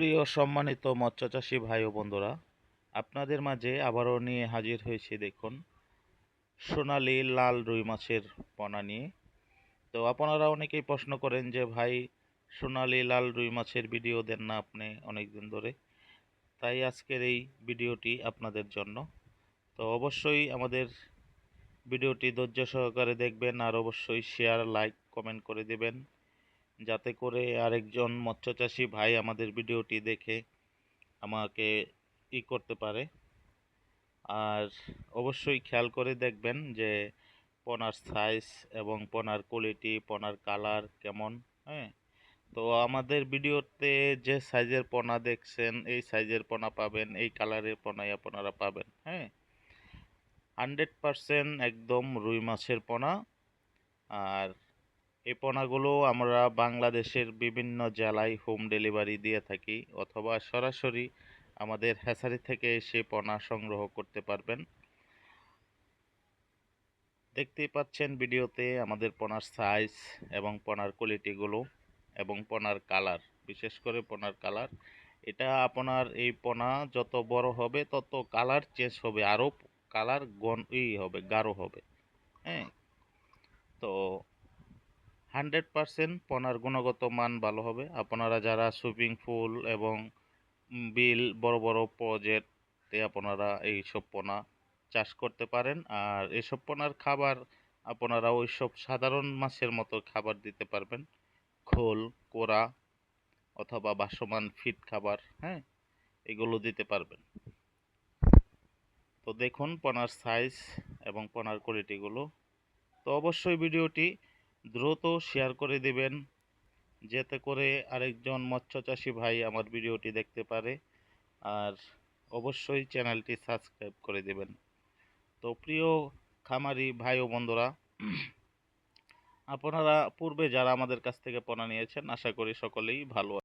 প্রিয় সম্মানিত মৎস্যচাষী ভাই ও বন্ধুরা, আপনাদের মাঝে আবারও নিয়ে হাজির হয়েছি দেখুন, সোনালি লাল রুই মাছের পোনা নিয়ে। তো আপনারা অনেকেই প্রশ্ন করেন যে, ভাই, সোনালি লাল রুই মাছের ভিডিও দেন না আপনি অনেক দিন ধরে? তাই আজকের এই ভিডিওটি আপনাদের জন্য। তো অবশ্যই আমাদের ভিডিওটি ধৈর্য সহকারে দেখবেন আর অবশ্যই শেয়ার, লাইক, কমেন্ট করে দেবেন। যাতে করে আরেকজন মৎস্যচাষী ভাই আমাদের ভিডিওটি দেখে আমাকে ই করতে পারে। আর অবশ্যই খেয়াল করে দেখবেন যে পোনার সাইজ এবং পোনার কোয়ালিটি পোনার কালার কেমন হ্যাঁ? তো আমাদের ভিডিওতে যে সাইজের পোনা দেখছেন, এই সাইজের পোনা পাবেন, এই কালারের পোনাই আপনারা পাবেন হ্যাঁ? হান্ড্রেড পারসেন্ট একদম রুই মাছের পোনা। আর এই পোনাগুলো আমরা বাংলাদেশের বিভিন্ন জেলায় হোম ডেলিভারি দিয়ে থাকি অথবা সরাসরি আমাদের হ্যাচারি থেকে এসে পোনা সংগ্রহ করতে পারবেন। দেখতেই পাচ্ছেন ভিডিওতে আমাদের পোনার সাইজ এবং পোনার কোয়ালিটিগুলো এবং পোনার কালার বিশেষ করে পোনার কালার এটা আপনার এই পোনা যত বড় হবে, তত কালার চেঞ্জ হবে আরও কালার গন ই হবে, গাঢ় হবে। হ্যাঁ তো হান্ড্রেড পারসেন্ট পোনার গুণগত মান ভালো হবে। আপনারা যারা সুইমিং পুল এবং বিল, বড় বড় প্রজেক্টে আপনারা এই সব পোনা চাষ করতে পারেন। আর এসব পোনার খাবার আপনারা ওই সব সাধারণ মাছের মতো খাবার দিতে পারবেন। খোল, কোরা অথবা বাসমান ফিট খাবার হ্যাঁ এগুলো দিতে পারবেন। তো দেখুন পোনার সাইজ এবং পোনার কোয়ালিটিগুলো তো অবশ্যই ভিডিওটি দ্রুত শেয়ার করে দিবেন, যাতে করে আরেকজন মৎস্য মৎস্যচাষী ভাই আমার ভিডিওটি দেখতে পারে। আর অবশ্যই চ্যানেলটি সাবস্ক্রাইব করে দেবেন। তো প্রিয় খামারি ভাই ও বন্ধুরা, আপনারা পূর্বে যারা আমাদের কাছ থেকে পোনা নিয়েছেন, আশা করি সকলেই ভালো